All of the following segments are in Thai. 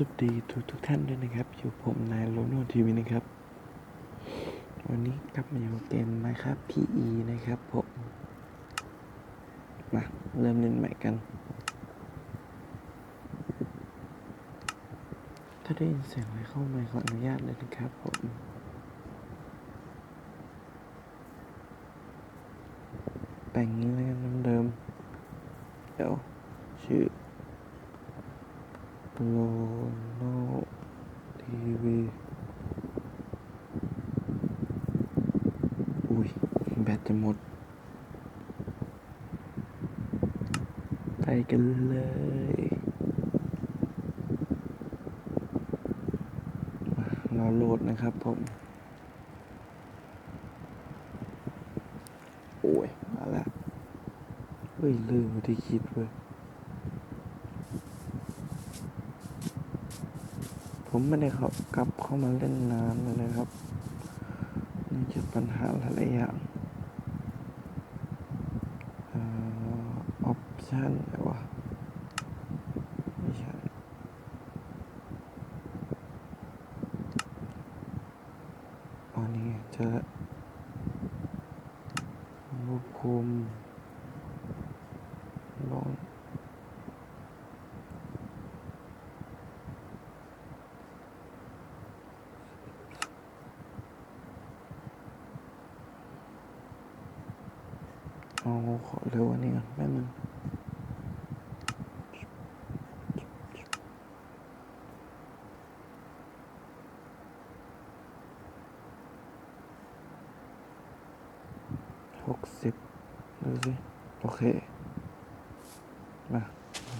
สวัสดีทุกทุกท่านด้วยนะครับ อยู่ผมนายโลโนทีวีนะครับ วันนี้กลับมาอยู่เกมนะครับ PE นะครับผมมาเริ่มเล่นใหม่กัน ถ้าได้ยินเสียงอะไรเข้ามาขออนุญาตเลยนะครับผมแบ่งนี้เลยกันเดิมเดี๋ยวชื่อโลโนทีวีอุ้ย แบตจะ หมด ไปกันเลยเราโหลดนะครับผม โอ้ย มาล้วเฮ้ย ลืมที่คิดเว้ยผมไม่ได้เข้ากลับเข้ามาเล่นนานเลยนะครับนี่จะปัญหาหลายอย่าง ชันอะไรวะไม่ใช่อันนี้จะควบคุมลองเอาขอเร็วอันนี้ก่อนแป๊บนึงหก สิบดูสิ โอเค มา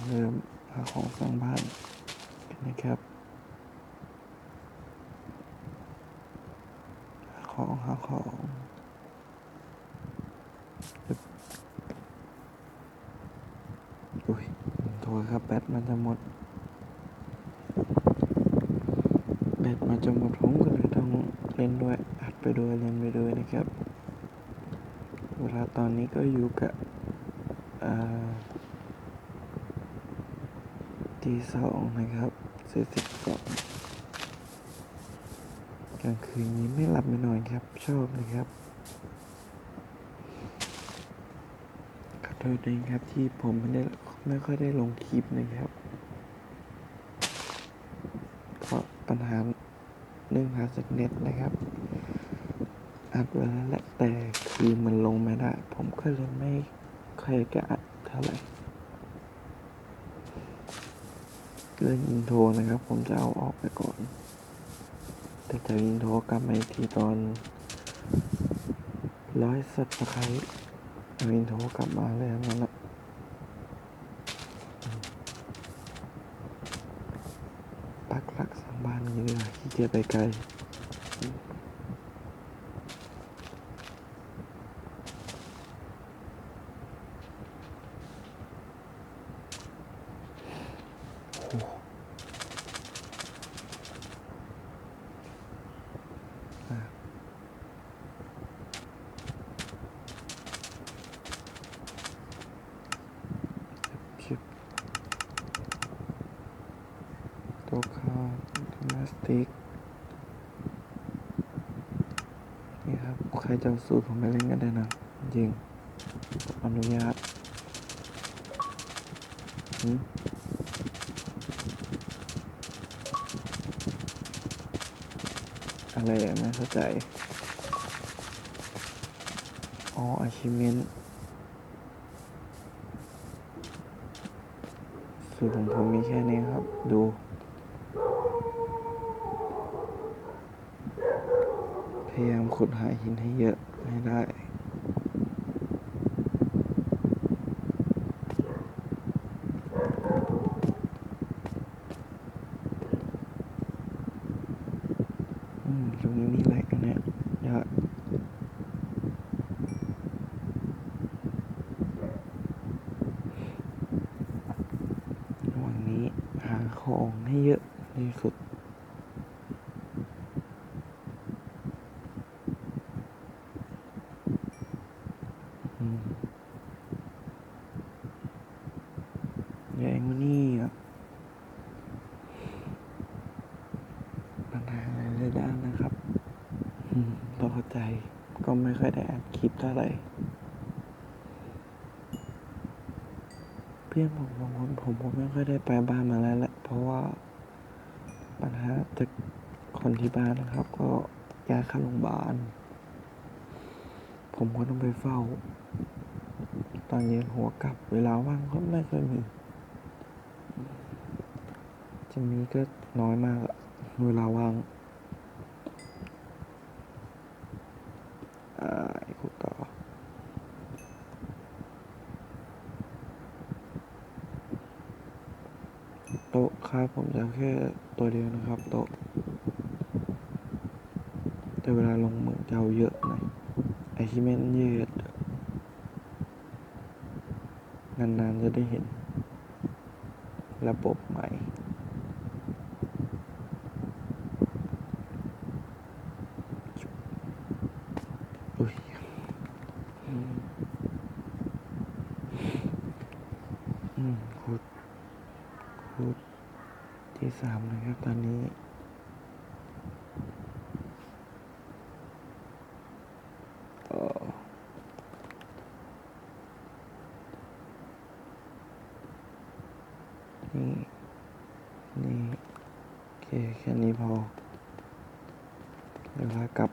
เริ่มหาของสร้างบ้านกันนะครับ หาของหาของอุ้ยโทษครับแบตมันจะหมด แบตมันจะหมดผมก็เลยต้องเล่นด้วย อัดไปด้วยเล่นไปด้วยนะครับ เวลาตอนนี้ก็อยู่กับอ่าตีสองนะครับสี่สิบสองกลางคืนนี้ไม่หลับไม่นอนครับ ชอบนะครับ ขอโทษด้วยครับที่ผมไม่ได้ไม่ค่อยได้ลงคลิปนะครับเพราะปัญหาเรื่องหาสเน็ตนะครับ อัดไว้แล้วแหละแต่คือมันลงไม่ได้ ผมก็เลยไม่ค่อยจะอัดเท่าไหร่เรื่องอินโทรนะครับ ผมจะเอาออกไปก่อน แต่จะอินโทรกลับมาอีกทีตอนร้อยสับสไครเอาอินโทรกลับมาเลยนั่นแหละปักหลักสร้างบ้านย่างนี้เลยขี้เกียจไปไกล โอ้โหอะชิปตัวข้าวพลาสติก นี่ค รับใครจะสูตรผมไปเล่นกันได้นะจริงอนุญาตหือะไรอะไม่เข้าใจ อ๋อ achievement สูตรของผมมีแค่นี้ครับ ดู พ ยายามขุดหาหินให้เยอะให้ได้อืมตรงนี้มีแหลกนะเนี่ยยอดวันนี้หาของให้เยอะที่สุด อืมแรงมานี่อะ ก็ไม่ค่อยได้อัดคลิปเท่าไหร่ เพื่อนผมบางคนผมผมไม่ค่อยได้ไปบ้านมาแล้วแหละเพราะว่าปัญหาจากคนที่บ้านนะครับ ก็ยาเข้าโรงพยาบาล ผมก็ต้องไปเฝ้า ตอนเย็นหัวกลับ เวลาว่างก็ไม่ค่อยมี จะมีก็น้อยมากอะเวลาว่างอ่าไอ้คุกต่อ โต๊ะ ครับผมจะแค่ตัวเดียวนะครับโต๊ะแต่เวลาลงเหมือนจะเอาเยอะหน่อยไอที่แม่นยืดนานๆจะได้เห็น ระบบใหม่ อุ้ยอืมอืมคูดคูดที่สามนะครับ ตอนนี้ เอ่อนี่ นี่ โอเคแค่นี้พอเดี๋ยวลากลับ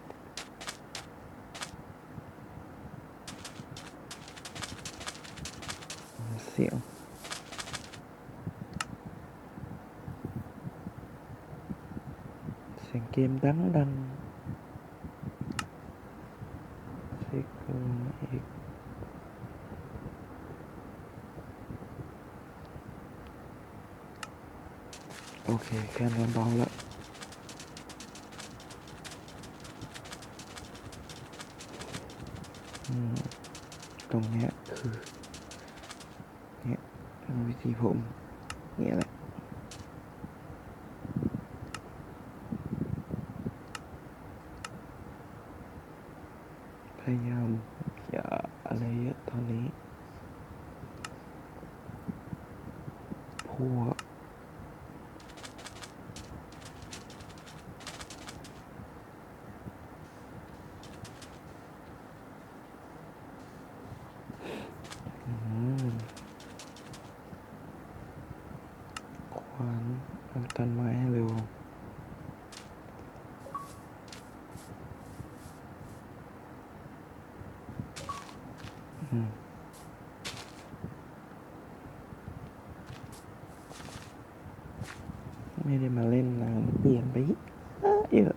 เสียงเสียงเกมดังดังเช็คดูมาอีก โอเค แค่นั้นเบาแล้วตรงเนี้ยคือ เนี่ยวิธีผม เนี่ยแหละพยายามอย่าอะไรเยอะตอนนี้ พวกอืม ขวานตันไม้ให้เร็ว อืมไม่ได้มาเล่นนานเปลี่ยนไปเยอะ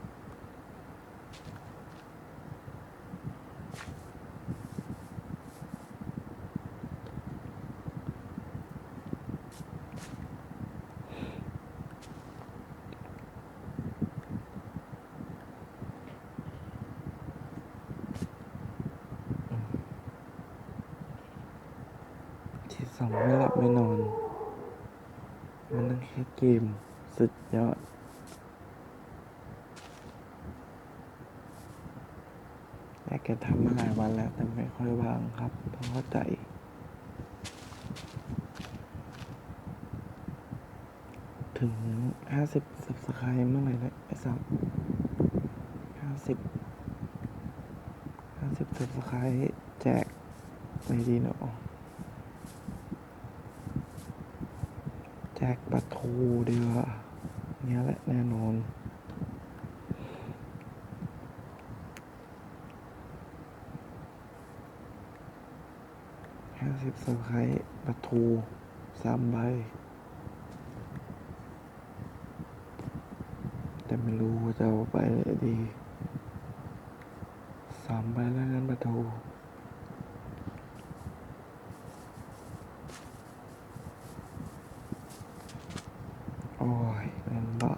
ที่ สองไม่หลับไม่นอน มันนั่งแค่เกม สุดยอดอยากจะทำมาหลายวันแล้ว แต่ไม่ค่อยว่างครับต้องเข้าใจถึงห้าสิบสับสไครเมื่อไหร่นะไอ้สับห้าสิบห้าสิบสับสไครแจกไม่ดีเนาะแจ กปลาทูดีกว่าเนี่ยแหละแน่นอน ห้าสิบสไครปลาทูสามใบ แต่ไม่รู้ว่าจะเอาไปไหนดี สามใบแล้วกันประตูโอ้ยนั่นบะ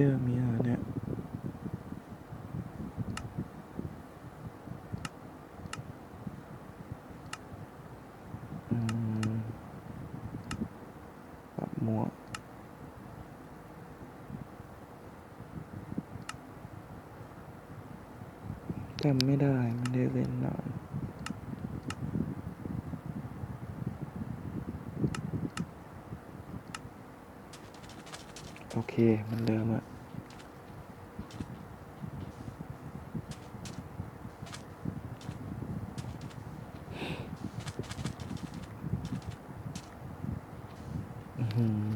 เท็กเจอร์มีเหรอเนี่ยอืมปรับหมวกจำไม่ได้ ไม่ได้เล่นนาน โอเคเห มันเดิมอะอื้อ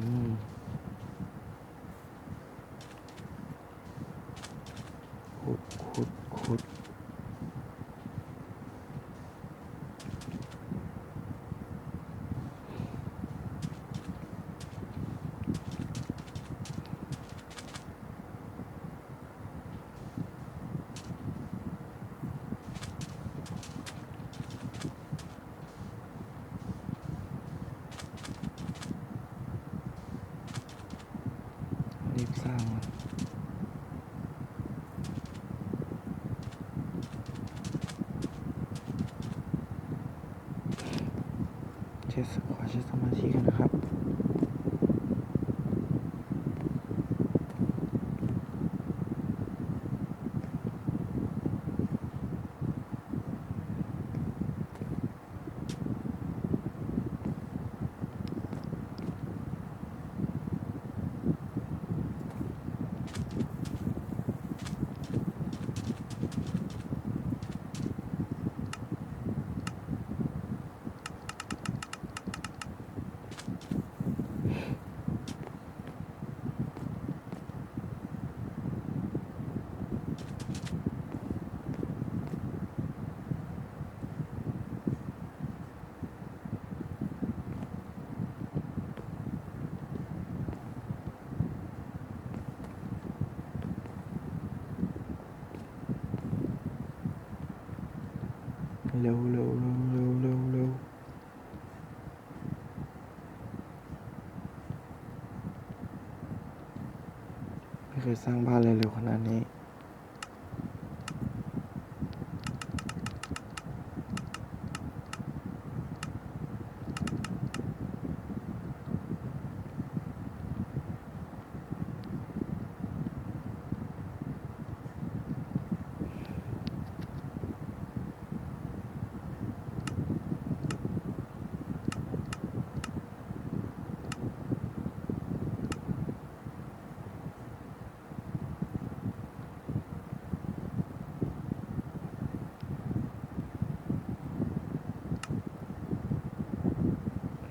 คยสร้างบ้านเร็วๆขนาดนี้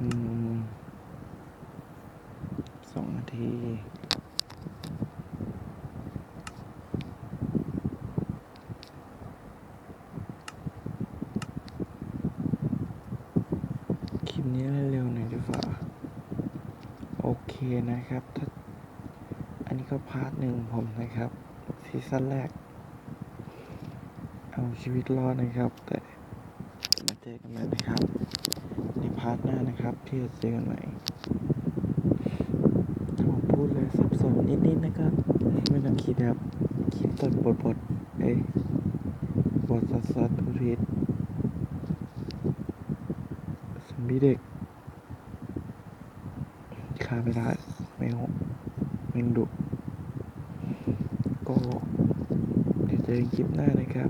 อืมสองนาที คลิปนี้เร็วๆหน่อยดีกว่า โอเค นะครับ ถ้าอันนี้ก็พาร์ทหนึ่งผมนะครับ ซีซั่นแรก เอาชีวิตรอดนะครับ แต่มาเจอกันใหม่นะครับ ในพาร์ทหน้านะครับ ที่จะเจอกันใหม่ถ้าผมพูดเลยสับสนนิดๆนะครับไม่ต้องคิดครับ คิดต้นบทบทเอ้ยบทสัสสัสอุทิศสมบีเด็กาไม่ได้ไม่หกไม่ดุก็เดี๋ยวเจอกันคลิปหน้านะครับ